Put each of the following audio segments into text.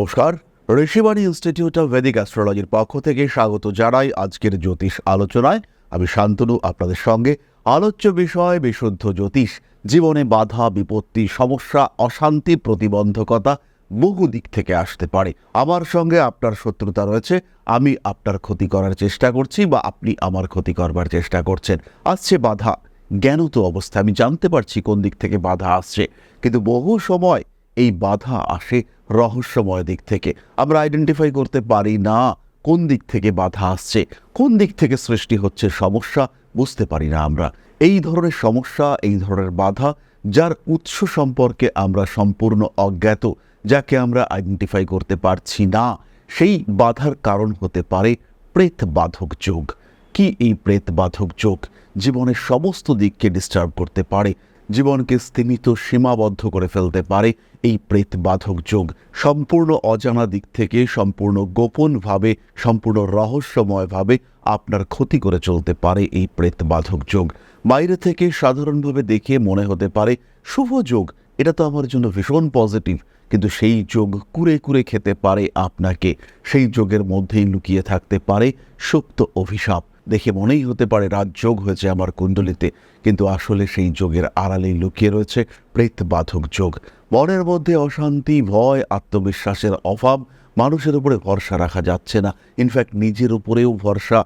নমস্কার। Rishibani institute of Vedic অ্যাস্ট্রোলজির পক্ষ থেকে স্বাগত জানাই আজকের জ্যোতিষ আলোচনায়। আমি শান্তনু, আপনাদের সঙ্গে। আলোচ্য বিষয়, বিশুদ্ধ জ্যোতিষ। জীবনে বাধা, বিপত্তি, সমস্যা, অশান্তি, প্রতিবন্ধকতা বহু দিক থেকে আসতে পারে। আমার সঙ্গে আপনার শত্রুতা রয়েছে। আমি আপনার ক্ষতি করার চেষ্টা করছি বা আপনি আমার ক্ষতি করবার চেষ্টা করছেন। আসছে বাধা। জ্ঞানত অবস্থা আমি জানতে পারছি কোন দিক থেকে বাধা আসছে। কিন্তু বহু সময় এই বাধা আসে রহস্যময় দিক থেকে। আমরা আইডেন্টিফাই করতে পারি না কোন দিক থেকে বাধা আসছে, কোন দিক থেকে সৃষ্টি হচ্ছে সমস্যা, বুঝতে পারি না আমরা। এই ধরনের সমস্যা, এই ধরনের বাধা, যার উৎস সম্পর্কে আমরা সম্পূর্ণ অজ্ঞাত, যাকে আমরা আইডেন্টিফাই করতে পারছি না, সেই বাধার কারণ হতে পারে প্রেত বাধক যোগ। কি এই প্রেত বাধক যোগ? জীবনের সমস্ত দিককে ডিস্টার্ব করতে পারে জীবনকে স্তীমিত, সীমাবদ্ধ করে ফেলতে পারে এই প্রেত বাধক যোগ। সম্পূর্ণ অজানা দিক থেকে, সম্পূর্ণ গোপনভাবে, সম্পূর্ণ রহস্যময়ভাবে আপনার ক্ষতি করে চলতে পারে এই প্রেত বাধক যোগ। বাইরে থেকে সাধারণভাবে দেখে মনে হতে পারে, শুভ যোগ, এটা তো আমার জন্য ভীষণ পজিটিভ। কিন্তু সেই যোগ কুরে কুরে খেতে পারে আপনাকে। সেই যোগের মধ্যেই লুকিয়ে থাকতে পারে সুপ্ত অভিশাপ। দেখে মনেই হতে পারে রাজযোগ হয়েছে আমার কুণ্ডলিতে, কিন্তু আসলে সেই যোগের আড়ালেই লুকিয়ে রয়েছে প্রেতবাধক যোগ। মনের মধ্যে অশান্তি, ভয়, আত্মবিশ্বাসের অভাব, মানুষের উপরে ভরসা রাখা যাচ্ছে না। ইনফ্যাক্ট নিজের উপরেও ভরসা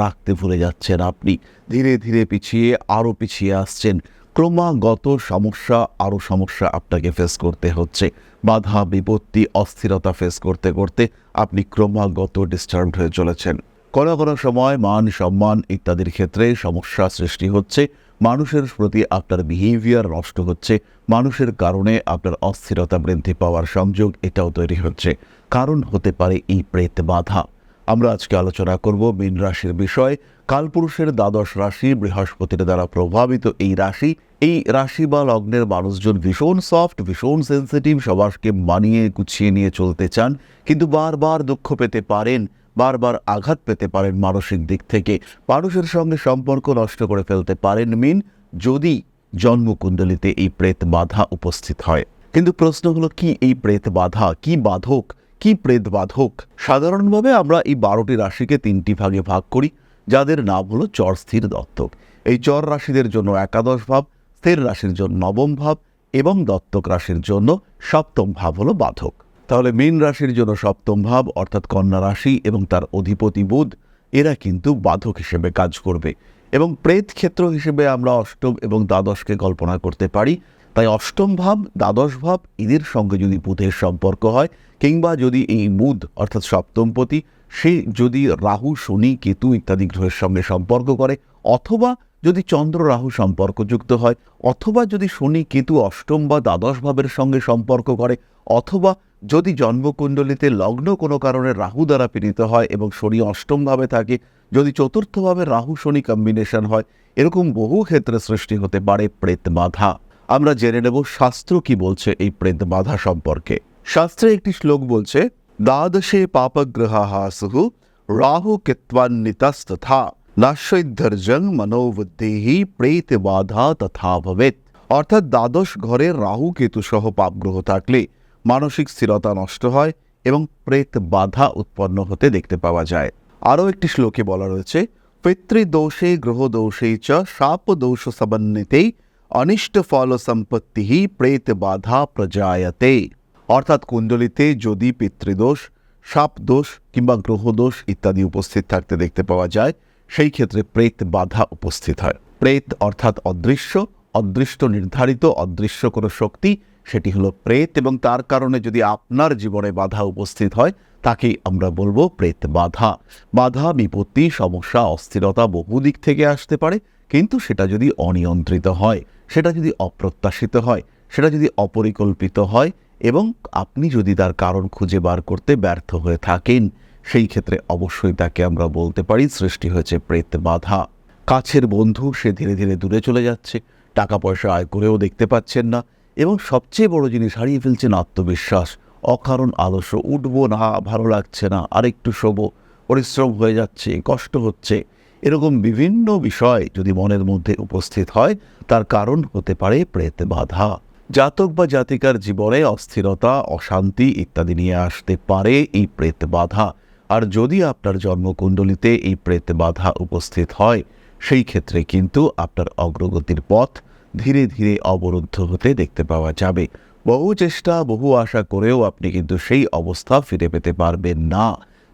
রাখতে ভুলে যাচ্ছেন আপনি। ধীরে ধীরে পিছিয়ে আরও পিছিয়ে আসছেন। ক্রমাগত সমস্যা আরও সমস্যা আপনাকে ফেস করতে হচ্ছে। বাধা, বিপত্তি, অস্থিরতা ফেস করতে করতে আপনি ক্রমাগত ডিস্টার্বড হয়ে চলেছেন। কোনো কোনো সময় মান, সম্মান ইত্যাদির ক্ষেত্রে সমস্যা সৃষ্টি হচ্ছে, মানুষের প্রতি আপনার বিহেভিয়ার নষ্ট হচ্ছে, মানুষের কারণে আপনার অস্থিরতা বৃদ্ধি পাওয়ার সংযোগ এটাও তৈরি হচ্ছে। কারণ হতে পারে এই প্রেত বাধা। আমরা আজকে আলোচনা করব মীন রাশির বিষয় কালপুরুষের দ্বাদশ রাশি বৃহস্পতির দ্বারা প্রভাবিত এই রাশি এই রাশি বা লগ্নের মানুষজন ভীষণ সফট ভীষণ সেন্সিটিভ সবাসকে মানিয়ে গুছিয়ে নিয়ে চলতে চান, কিন্তু বারবার দুঃখ পেতে পারেন, বারবার আঘাত পেতে পারেন মানসিক দিক থেকে। মানুষের সঙ্গে সম্পর্ক নষ্ট করে ফেলতে পারেন মিন, যদি জন্মকুণ্ডলিতে এই প্রেত বাধা উপস্থিত হয়। কিন্তু প্রশ্ন হলো, কি এই প্রেত বাধা, কি বাধক, কি প্রেত বাধক? সাধারণভাবে আমরা এই বারোটি রাশিকে তিনটি ভাগে ভাগ করি। যাদের নাম হলো চর স্থির দত্তক। এই চর রাশিদের জন্য একাদশ ভাব, স্থির রাশির জন্য নবম ভাব এবং দত্তক রাশির জন্য সপ্তম ভাব হলো বাধক। তাহলে মীন রাশির জন্য সপ্তম ভাব অর্থাৎ কন্যা রাশি এবং তার অধিপতি বুধ, এরা কিন্তু বাধক হিসেবে কাজ করবে এবং প্রেত ক্ষেত্র হিসেবে আমরা অষ্টম এবং দ্বাদশকে কল্পনা করতে পারি। তাই অষ্টম ভাব, দ্বাদশ ভাব, এদের সঙ্গে যদি বুধের সম্পর্ক হয় কিংবা যদি এই বুধ অর্থাৎ সপ্তমপতি সে যদি রাহু, শনি, কেতু ইত্যাদি গ্রহের সঙ্গে সম্পর্ক করে, অথবা যদি চন্দ্র, রাহু সম্পর্কযুক্ত হয়, অথবা যদি শনি, কেতু অষ্টম বা দ্বাদশ ভাবের সঙ্গে সম্পর্ক করে, অথবা যদি জন্মকুণ্ডলিতে লগ্ন কোনো কারণে রাহু দ্বারা পীড়িত হয় এবং শনি অষ্টমভাবে থাকে, যদি চতুর্থভাবে রাহু, শনি কম্বিনেশন হয়, এরকম বহু ক্ষেত্রে সৃষ্টি হতে পারে প্রেত বাধা আমরা জেনে নেব শাস্ত্র কি বলছে এই প্রেত বাধা সম্পর্কে। শাস্ত্রে একটি শ্লোক বলছে দ্বাদশে পাপগ্রহাসু রাহু কেত্বান্বিতস্তথা নাশ্বৈধর্যং মনোবুদ্ধি প্রেত বাধা তথা ভবেত অর্থাৎ দ্বাদশ ঘরে রাহু কেতু সহ পাপগ্রহ থাকলে মানসিক স্থিরতা নষ্ট হয় এবং প্রেত বাধা উৎপন্ন হতে দেখতে পাওয়া যায়। আরও একটি শ্লোকে বলা রয়েছে, পিতৃদোষে গ্রহদোষে চ শাপ দোষ সমন্বিতে অনিষ্ট ফল সম্পত্তি প্রেত বাধা প্রজায়তে। অর্থাৎ কুণ্ডলিতে যদি পিতৃদোষ সাপ দোষ কিংবা গ্রহদোষ ইত্যাদি উপস্থিত থাকতে দেখতে পাওয়া যায়, সেই ক্ষেত্রে প্রেত বাধা উপস্থিত হয়। প্রেত অর্থাৎ অদৃশ্য, অদৃষ্ট নির্ধারিত, অদৃশ্য কোনো শক্তি, সেটি হলো প্রেত এবং তার কারণে যদি আপনার জীবনে বাধা উপস্থিত হয়, তাকেই আমরা বলব প্রেত বাধা। বাধা, বিপত্তি, সমস্যা, অস্থিরতা বহু দিক থেকে আসতে পারে, কিন্তু সেটা যদি অনিয়ন্ত্রিত হয়, সেটা যদি অপ্রত্যাশিত হয়, সেটা যদি অপরিকল্পিত হয় এবং আপনি যদি তার কারণ খুঁজে বার করতে ব্যর্থ হয়ে থাকেন, সেই ক্ষেত্রে অবশ্যই তাকে আমরা বলতে পারি, সৃষ্টি হয়েছে প্রেত বাধা। কাছের বন্ধু, সে ধীরে ধীরে দূরে চলে যাচ্ছে, টাকা পয়সা আয় করেও দেখতে পাচ্ছেন না এবং সবচেয়ে বড় জিনিস, হারিয়ে ফেলছেন আত্মবিশ্বাস। অকারণ আলস্য উঠবো না, ভালো লাগছে না, আরেকটু শোবো, পরিশ্রম হয়ে যাচ্ছে, কষ্ট হচ্ছে। এরকম বিভিন্ন বিষয় যদি মনের মধ্যে উপস্থিত হয়, তার কারণ হতে পারে প্রেত বাধা। জাতক বা জাতিকার জীবনে অস্থিরতা, অশান্তি ইত্যাদি নিয়ে আসতে পারে এই প্রেত বাধা। আর যদি আপনার জন্মকুণ্ডলিতে এই প্রেত বাধা উপস্থিত হয়, সেই ক্ষেত্রে কিন্তু আপনার অগ্রগতির পথ ধীরে ধীরে অবরুদ্ধ হতে দেখতে পাওয়া যাবে। বহু চেষ্টা, বহু আশা করেও আপনি কিন্তু সেই অবস্থা ফিরে পেতে পারবেন না,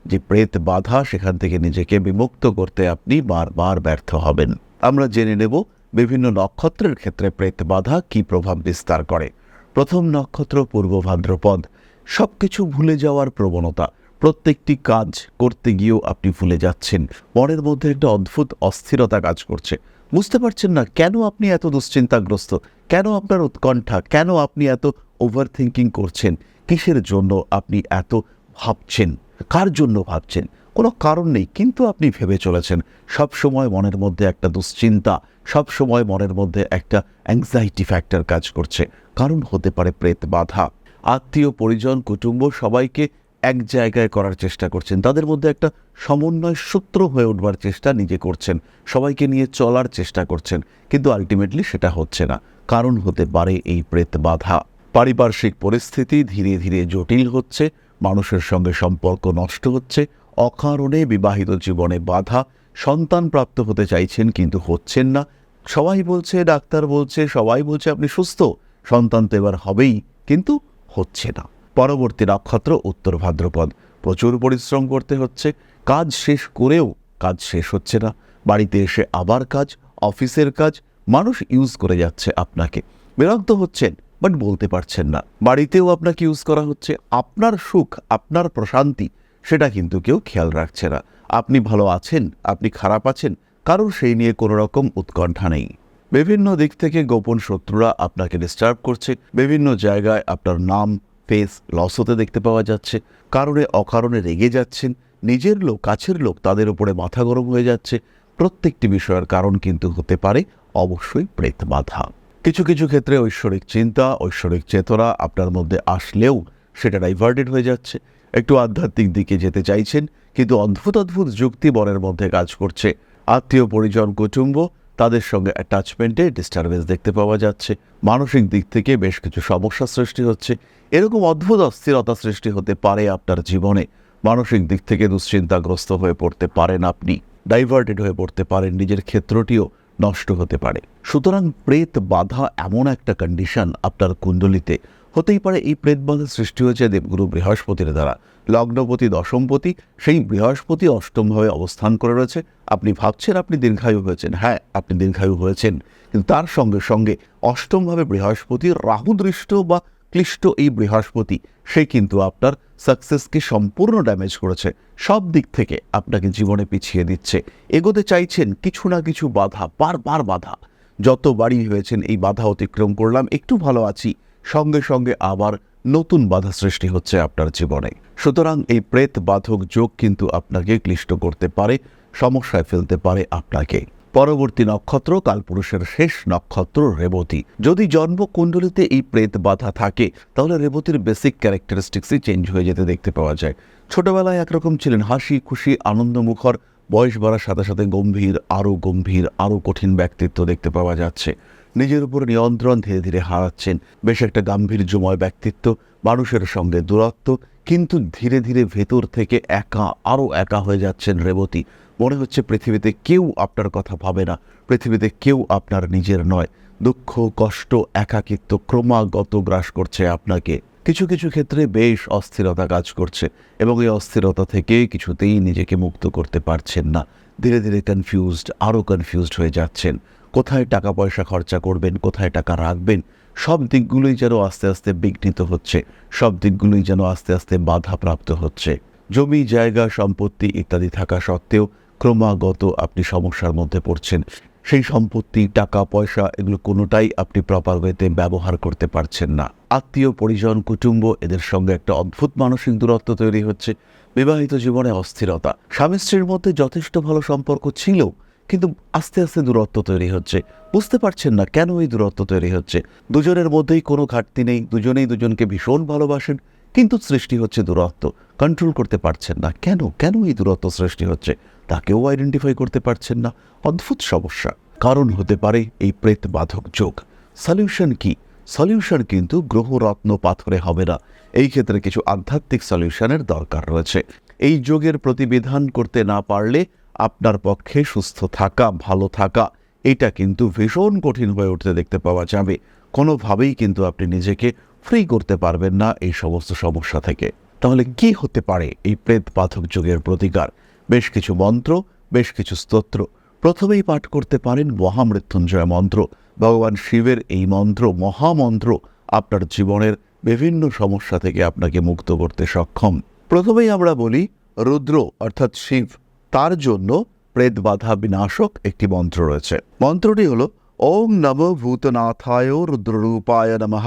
যে প্রেত বাধা সেখান থেকে নিজেকে বিমুক্ত করতে আপনি বারবার ব্যর্থ হবেন। আমরা জেনে নেব বিভিন্ন নক্ষত্রের ক্ষেত্রে প্রেত বাধা কী প্রভাব বিস্তার করে? প্রথম নক্ষত্র, পূর্ব ভাদ্রপদ সব কিছু ভুলে যাওয়ার প্রবণতা। প্রত্যেকটি কাজ করতে গিয়েও আপনি ভুলে যাচ্ছেন। মনের মধ্যে একটা অদ্ভুত অস্থিরতা কাজ করছে। বুঝতে পারছেন না, কেন আপনি এত দুশ্চিন্তাগ্রস্ত? কেন আপনার উৎকণ্ঠা? কেন আপনি এত ওভার থিঙ্কিং করছেন? কিসের জন্য আপনি এত ভাবছেন? কার জন্য ভাবছেন? কোনো কারণ নেই, কিন্তু আপনি ভেবে চলেছেন। সব সময় মনের মধ্যে একটা দুশ্চিন্তা, সব সময় মনের মধ্যে একটা অ্যাংজাইটি ফ্যাক্টর কাজ করছে। কারণ হতে পারে প্রেত বাধা। আত্মীয়, পরিজন, কুটুম্ব সবাইকে এক জায়গায় করার চেষ্টা করছেন। তাদের মধ্যে একটা সমন্বয় সূত্র হয়ে উঠবার চেষ্টা নিজে করছেন। সবাইকে নিয়ে চলার চেষ্টা করছেন, কিন্তু আলটিমেটলি সেটা হচ্ছে না। কারণ হতে পারে এই প্রেত বাধা। পারিপার্শ্বিক পরিস্থিতি ধীরে ধীরে জটিল হচ্ছে, মানুষের সঙ্গে সম্পর্ক নষ্ট হচ্ছে অকারণে বিবাহিত জীবনে বাধা সন্তান প্রাপ্ত হতে চাইছেন কিন্তু হচ্ছেন না। সবাই বলছে, ডাক্তার বলছে, সবাই বলছে আপনি সুস্থ, সন্তান তো এবার হবেই, কিন্তু হচ্ছে না। পরবর্তী নক্ষত্র, উত্তর ভাদ্রপদ। প্রচুর পরিশ্রম করতে হচ্ছে, কাজ শেষ করেও কাজ শেষ হচ্ছে না। বাড়িতে এসে আবার কাজ, অফিসের কাজ, মানুষ ইউজ করে যাচ্ছে আপনাকে। বিরক্ত হচ্ছেন বাট বলতে পারছেন না। বাড়িতেও আপনাকে ইউজ করা হচ্ছে। আপনার সুখ, আপনার প্রশান্তি সেটা কিন্তু কেউ খেয়াল রাখছে না। আপনি ভালো আছেন, আপনি খারাপ আছেন, কারোর সেই নিয়ে কোনো রকম উৎকণ্ঠা নেই। বিভিন্ন দিক থেকে গোপন শত্রুরা আপনাকে ডিস্টার্ব করছে, বিভিন্ন জায়গায় আপনার নাম ফেস লস হতে দেখতে পাওয়া যাচ্ছে কারণে অকারণে রেগে যাচ্ছেন, নিজের লোক, কাছের লোক তাদের উপরে মাথা গরম হয়ে যাচ্ছে। প্রত্যেকটি বিষয়ের কারণ কিন্তু হতে পারে অবশ্যই প্রেত বাধা। কিছু কিছু ক্ষেত্রে ঐশ্বরিক চিন্তা, ঐশ্বরিক চেতনা আপনার মধ্যে আসলেও সেটা ডাইভার্টেড হয়ে যাচ্ছে। একটু আধ্যাত্মিক দিকে যেতে চাইছেন, কিন্তু অদ্ভুত অদ্ভুত যুক্তি মনের মধ্যে কাজ করছে। আত্মীয় পরিজন, কুটুম্ব, তাদের সঙ্গে অ্যাটাচমেন্টে ডিস্টারবেন্স দেখতে পাওয়া যাচ্ছে। মানসিক দিক থেকে বেশ কিছু সমস্যা সৃষ্টি হচ্ছে। এরকম অদ্ভুত অস্থিরতা সৃষ্টি হতে পারে আপনার জীবনে। মানসিক দিক থেকে দুশ্চিন্তাগ্রস্ত হয়ে পড়তে পারেন আপনি। ডাইভার্টেড হয়ে পড়তে পারেন, নিজের ক্ষেত্রটিও নষ্ট হতে পারে। সুতরাং প্রেত বাধা এমন একটা কন্ডিশন আপনার কুণ্ডলিতে হতেই পারে এই প্রেত সৃষ্টি হয়েছে দেবগুরু বৃহস্পতির দ্বারা। লগ্নপতি, দশমপতি, সেই বৃহস্পতি অষ্টমভাবে অবস্থান করে রয়েছে। আপনি ভাবছেন আপনি দীর্ঘায়ু হয়েছেন। হ্যাঁ আপনি দীর্ঘায়ু হয়েছেন। কিন্তু তার সঙ্গে সঙ্গে অষ্টমভাবে বৃহস্পতি রাহুদৃষ্ট বা ক্লিষ্ট এই বৃহস্পতি, সে কিন্তু আপনার সাকসেসকে সম্পূর্ণ ড্যামেজ করেছে। সব দিক থেকে আপনাকে জীবনে পিছিয়ে দিচ্ছে। এগোতে চাইছেন কিছু না কিছু বাধা, বারবার বাধা। যতবারই হয়েছেন, এই বাধা অতিক্রম করলাম, একটু ভালো আছি। সঙ্গে সঙ্গে আবার নতুন বাধা সৃষ্টি হচ্ছে আপনার জীবনে। সুতরাং এই প্রেত বাধক যোগ কিন্তু আপনাকে ক্লিষ্ট করতে পারে, সমস্যায় ফেলতে পারে আপনাকে। পরবর্তী নক্ষত্র কালপুরুষের শেষ নক্ষত্র রেবতী। যদি জন্মকুণ্ডলিতে এই প্রেত বাধা থাকে, তাহলে রেবতীর বেসিক ক্যারেক্টারিস্টিক্সই চেঞ্জ হয়ে যেতে দেখতে পাওয়া যায়। ছোটবেলায় একরকম ছিলেন হাসি, খুশি, আনন্দমুখর, বয়স বাড়ার সাথে সাথে গম্ভীর, আরও গম্ভীর, আরও কঠিন ব্যক্তিত্ব দেখতে পাওয়া যাচ্ছে। নিজের উপর নিয়ন্ত্রণ ধীরে ধীরে হারাচ্ছেন। বেশ একটা গাম্ভীর্যময় ব্যক্তিত্ব, মানুষের সঙ্গে দূরত্ব, কিন্তু ধীরে ধীরে ভেতর থেকে একা, আরও একা হয়ে যাচ্ছেন রেবতী। মনে হচ্ছে পৃথিবীতে কেউ আপনার কথা ভাবে না, পৃথিবীতে কেউ আপনার নিজের নয়। দুঃখ, কষ্ট, একাকিত্ব ক্রমাগত গ্রাস করছে আপনাকে। কিছু কিছু ক্ষেত্রে বেশ অস্থিরতা কাজ করছে, এবং এই অস্থিরতা থেকে কিছুতেই নিজেকে মুক্ত করতে পারছেন না। ধীরে ধীরে কনফিউজড আরও কনফিউজড হয়ে যাচ্ছেন। কোথায় টাকা পয়সা খরচা করবেন, কোথায় টাকা রাখবেন, সব দিকগুলোই যেন আস্তে আস্তে বিঘ্নিত হচ্ছে, সব দিকগুলোই যেন আস্তে আস্তে বাধাপ্রাপ্ত হচ্ছে। জমি, জায়গা, সম্পত্তি ইত্যাদি থাকা সত্ত্বেও ক্রমাগত আপনি সমস্যার মধ্যে পড়ছেন। সেই সম্পত্তি, টাকা, পয়সা এগুলো কোনোটাই আপনি প্রপার ওয়েতে ব্যবহার করতে পারছেন না। আত্মীয়, পরিজন, কুটুম্ব এদের সঙ্গে একটা অদ্ভুত মানসিক দূরত্ব তৈরি হচ্ছে। বিবাহিত জীবনে অস্থিরতা। স্বামী স্ত্রীর মধ্যে যথেষ্ট ভালো সম্পর্ক ছিল কিন্তু আস্তে আস্তে দূরত্ব তৈরি হচ্ছে। বুঝতে পারছেন না কেন এই দূরত্ব তৈরি হচ্ছে? দুজনের মধ্যেই কোনো ঘাটতি নেই, দুজনেই দুজনকে ভীষণ ভালোবাসেন, কিন্তু সৃষ্টি হচ্ছে দূরত্ব। কন্ট্রোল করতে পারছেন না। কেন? কেন এই দূরত্ব সৃষ্টি হচ্ছে? তাকেও আইডেন্টিফাই করতে পারছেন না। অদ্ভুত সমস্যা। কারণ হতে পারে এই প্রেত বাধক যোগ। সলিউশন কি? সলিউশন কিন্তু গ্রহরত্ন পাথরে হবে না। এই ক্ষেত্রে কিছু আধ্যাত্মিক সলিউশনের দরকার রয়েছে। এই যোগের প্রতিবিধান করতে না পারলে আপনার পক্ষে সুস্থ থাকা, ভালো থাকা, এটা কিন্তু ভীষণ কঠিন হয়ে উঠতে দেখতে পাওয়া যাবে। কোনোভাবেই কিন্তু আপনি নিজেকে ফ্রি করতে পারবেন না এই সমস্ত সমস্যা থেকে। তাহলে কি হতে পারে এই প্রেত পাথক যুগের প্রতিকার? বেশ কিছু মন্ত্র, বেশ কিছু স্তোত্র। প্রথমেই পাঠ করতে পারেন মহামৃত্যুঞ্জয় মন্ত্র। ভগবান শিবের এই মন্ত্র, মহামন্ত্র আপনার জীবনের বিভিন্ন সমস্যা থেকে আপনাকে মুক্ত করতে সক্ষম। প্রথমেই আমরা বলি রুদ্র, অর্থাৎ শিব। তার জন্য প্রেত বাধা বিনাশক একটি মন্ত্র রয়েছে। মন্ত্রটি হল, ওং নম ভূতনাথায় রুদ্ররূপায় নমঃ।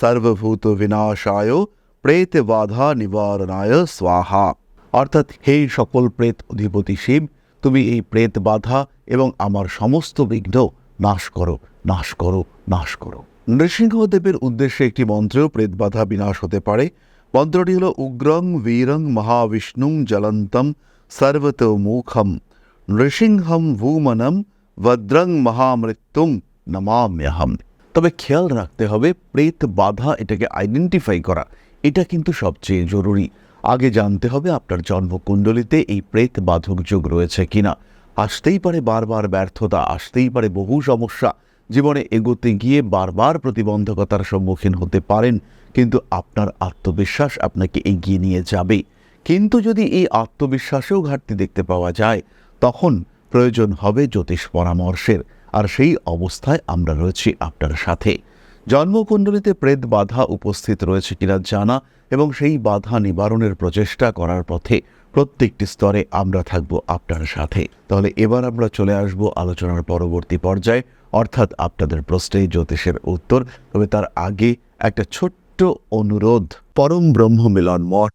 সর্বভূত বিনাশায় প্রেত বাধা নিবারণায় স্বাহা। অর্থাৎ, হে সকল প্রেত অধিপতি শিব, তুমি এই প্রেত বাধা এবং আমার সমস্ত বিঘ্ন নাশ করো নাশ করো নাশ করো। নৃসিংহদেবের উদ্দেশ্যে একটি মন্ত্রেও প্রেত বাধা বিনাশ হতে পারে। মন্ত্রটি হল, উগ্রং, বীরং, মহাবিষ্ণুং জ্বলন্তম সর্বতোমুখম নৃসিংহম ভূমনম ভদ্রং মহামৃত্যুং নমাম্যহম তবে খেয়াল রাখতে হবে প্রেত বাধা এটাকে আইডেন্টিফাই করা এটা কিন্তু সবচেয়ে জরুরি আগে জানতে হবে আপনার জন্মকুণ্ডলিতে এই প্রেত বাধক যোগ রয়েছে কিনা আসতেই পারে বারবার ব্যর্থতা আসতেই পারে বহু সমস্যা জীবনে এগোতে গিয়ে বারবার প্রতিবন্ধকতার সম্মুখীন হতে পারেন কিন্তু আপনার আত্মবিশ্বাস আপনাকে এগিয়ে নিয়ে যাবে কিন্তু যদি এই আত্মবিশ্বাসেও ঘাটতি দেখতে পাওয়া যায়, তখন প্রয়োজন হবে জ্যোতিষ পরামর্শের। আর সেই অবস্থায় আমরা রয়েছি আপনার সাথে। জন্মকুণ্ডলিতে প্রেত বাধা উপস্থিত রয়েছে কিনা জানা এবং সেই বাধা নিবারণের প্রচেষ্টা করার পথে প্রত্যেকটি স্তরে আমরা থাকব আপনার সাথে। তাহলে এবার আমরা চলে আসব আলোচনার পরবর্তী পর্যায়ে। অর্থাৎ আপনাদের প্রশ্নে জ্যোতিষের উত্তর, তবে তার আগে একটা ছোট্ট অনুরোধ। পরম ব্রহ্ম মিলন মঠ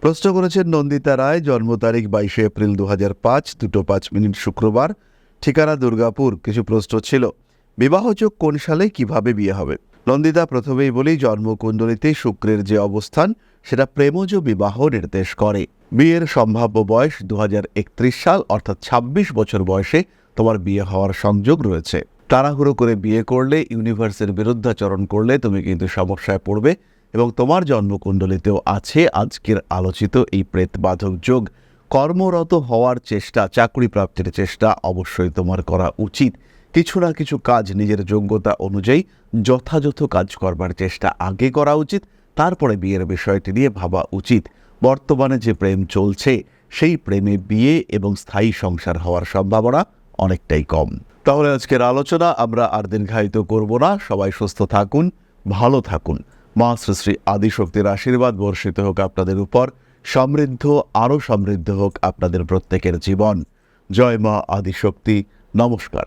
প্রশ্ন করেছেন নন্দিতা রায়, জন্ম তারিখ বাইশে এপ্রিল দু হাজার পাঁচ, দুটো পাঁচ মিনিট শুক্রবার। ঠিকানা দুর্গাপুর, কিছু প্রশ্ন ছিল। বিবাহযোগ কোন সালে, কীভাবে বিয়ে হবে? নন্দিতা প্রথমেই বলি, জন্মকুণ্ডলিতে শুক্রের যে অবস্থান, সেটা প্রেমজ বিবাহ নির্দেশ করে। বিয়ের সম্ভাব্য বয়স দু হাজার একত্রিশ সাল, অর্থাৎ ২৬ বছর বয়সে তোমার বিয়ে হওয়ার সংযোগ রয়েছে। তাড়াহুড়ো করে বিয়ে করলে, ইউনিভার্সের বিরুদ্ধাচরণ করলে তুমি কিন্তু সমস্যায় পড়বে। এবং তোমার জন্মকুণ্ডলিতেও আছে আজকের আলোচিত এই প্রেতবাধক যোগ। কর্মরত হওয়ার চেষ্টা চাকরি প্রাপ্তির চেষ্টা অবশ্যই তোমার করা উচিত। কিছু না কিছু কাজ নিজের যোগ্যতা অনুযায়ী যথাযথ কাজ করবার চেষ্টা আগে করা উচিত, তারপরে বিয়ের বিষয়টি নিয়ে ভাবা উচিত। বর্তমানে যে প্রেম চলছে, সেই প্রেমে বিয়ে এবং স্থায়ী সংসার হওয়ার সম্ভাবনা অনেকটাই কম। তাহলে আজকের আলোচনা আমরা আর দীর্ঘায়িত করব না। সবাই সুস্থ থাকুন, ভালো থাকুন। মা শ্রী শ্রী আদিশক্তির আশীর্বাদ বর্ষিত হোক আপনাদের উপর, সমৃদ্ধ, আরও সমৃদ্ধ হোক আপনাদের প্রত্যেকের জীবন। জয় মা আদিশক্তি, নমস্কার।